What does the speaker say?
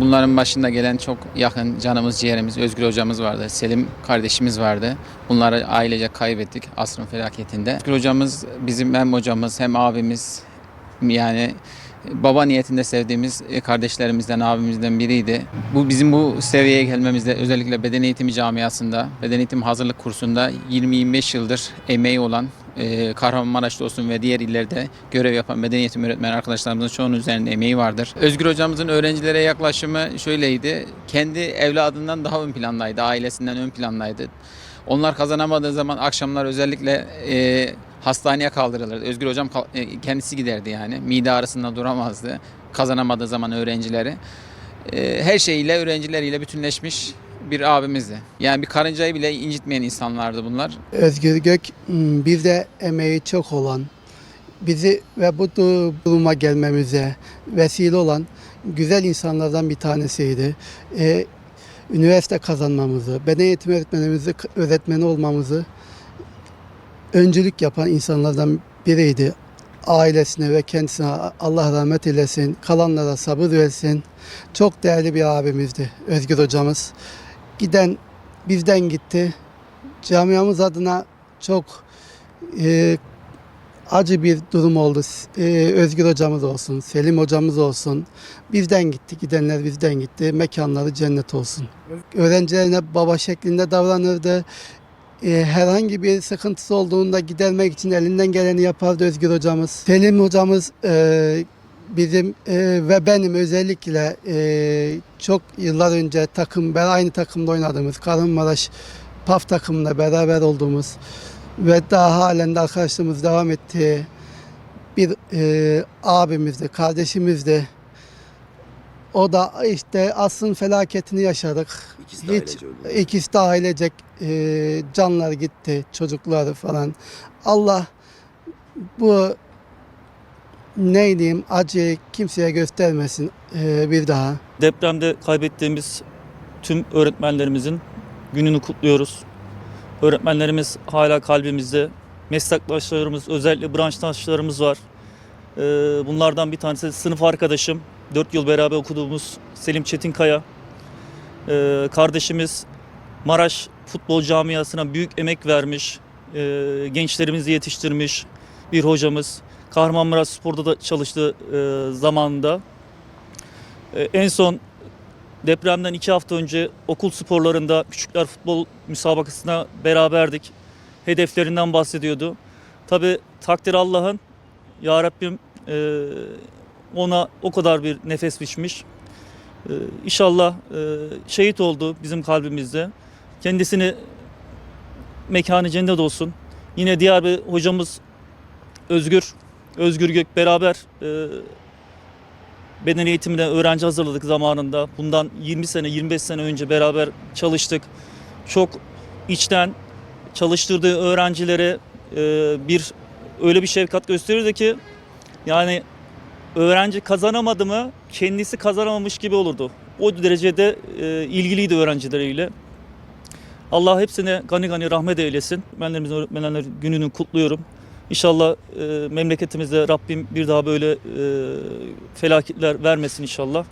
Bunların başında gelen çok yakın canımız ciğerimiz Özgür hocamız vardı. Selim kardeşimiz vardı. Bunları ailece kaybettik asrın felaketinde. Özgür hocamız bizim hem hocamız hem abimiz yani baba niyetinde sevdiğimiz kardeşlerimizden, abimizden biriydi. Bu bizim bu seviyeye gelmemizde özellikle beden eğitimi camiasında, beden eğitim hazırlık kursunda 20-25 yıldır emeği olan e, Kahramanmaraş'ta olsun ve diğer illerde görev yapan beden eğitimi öğretmen arkadaşlarımızın çoğunun üzerinde emeği vardır. Özgür hocamızın öğrencilere yaklaşımı şöyleydi. Kendi evladından daha ön plandaydı, ailesinden ön plandaydı. Onlar kazanamadığı zaman akşamlar özellikle e, hastaneye kaldırılırdı. Özgür hocam e, kendisi giderdi yani. Mide ağrısında duramazdı. Kazanamadığı zaman öğrencileri. E, her şeyiyle öğrencileriyle bütünleşmiş bir abimizdi. Yani bir karıncayı bile incitmeyen insanlardı bunlar. Özgür Gök hmm, bizde emeği çok olan, bizi ve bu du- duruma gelmemize vesile olan güzel insanlardan bir tanesiydi. Ee, üniversite kazanmamızı, beden eğitimi öğretmenimizi, öğretmeni olmamızı öncülük yapan insanlardan biriydi. Ailesine ve kendisine Allah rahmet eylesin, kalanlara sabır versin. Çok değerli bir abimizdi Özgür hocamız. Giden bizden gitti. Camiamız adına çok e, acı bir durum oldu. E, Özgür hocamız olsun, Selim hocamız olsun. Bizden gitti, gidenler bizden gitti. Mekanları cennet olsun. Öğrencilerine baba şeklinde davranırdı. E, herhangi bir sıkıntısı olduğunda gidermek için elinden geleni yapardı Özgür hocamız. Selim hocamız e, bizim e, ve benim özellikle e, çok yıllar önce takım, ben aynı takımda oynadığımız Kahramanmaraş PAF takımında beraber olduğumuz ve daha halen de arkadaşlığımız devam ettiği bir e, abimizdi, kardeşimizdi. O da işte asrın felaketini yaşadık. İkisi de Hiç ailece öldü. ikisi de ailecek e, canlar gitti, çocukları falan. Allah bu ne diyeyim acıyı kimseye göstermesin e, bir daha. Depremde kaybettiğimiz tüm öğretmenlerimizin gününü kutluyoruz. Öğretmenlerimiz hala kalbimizde. Meslektaşlarımız, özellikle branştaşlarımız var. Ee, Bunlardan bir tanesi sınıf arkadaşım. 4 yıl beraber okuduğumuz Selim Çetinkaya. Ee, Kardeşimiz Maraş futbol camiasına büyük emek vermiş. Ee, Gençlerimizi yetiştirmiş bir hocamız. Kahramanmaraş Spor'da da çalıştığı e, zamanında. Ee, En son depremden iki hafta önce okul sporlarında küçükler futbol müsabakasına beraberdik. Hedeflerinden bahsediyordu. Tabi takdir Allah'ın. Ya Rabbim e, ona o kadar bir nefes biçmiş. E, İnşallah e, şehit oldu bizim kalbimizde. Kendisini mekanı cennet olsun. Yine diğer bir hocamız Özgür, Özgür Gök beraber e, beden eğitimine öğrenci hazırladık zamanında. Bundan 20 sene, 25 sene önce beraber çalıştık. Çok içten çalıştırdığı öğrencilere e, bir öyle bir şefkat gösterirdi ki yani öğrenci kazanamadı mı kendisi kazanamamış gibi olurdu. O derecede e, ilgiliydi öğrencileriyle. Allah hepsine gani gani rahmet eylesin. Öğretmenlerimizin öğretmenler gününü kutluyorum. İnşallah e, memleketimizde Rabbim bir daha böyle e, felaketler vermesin inşallah.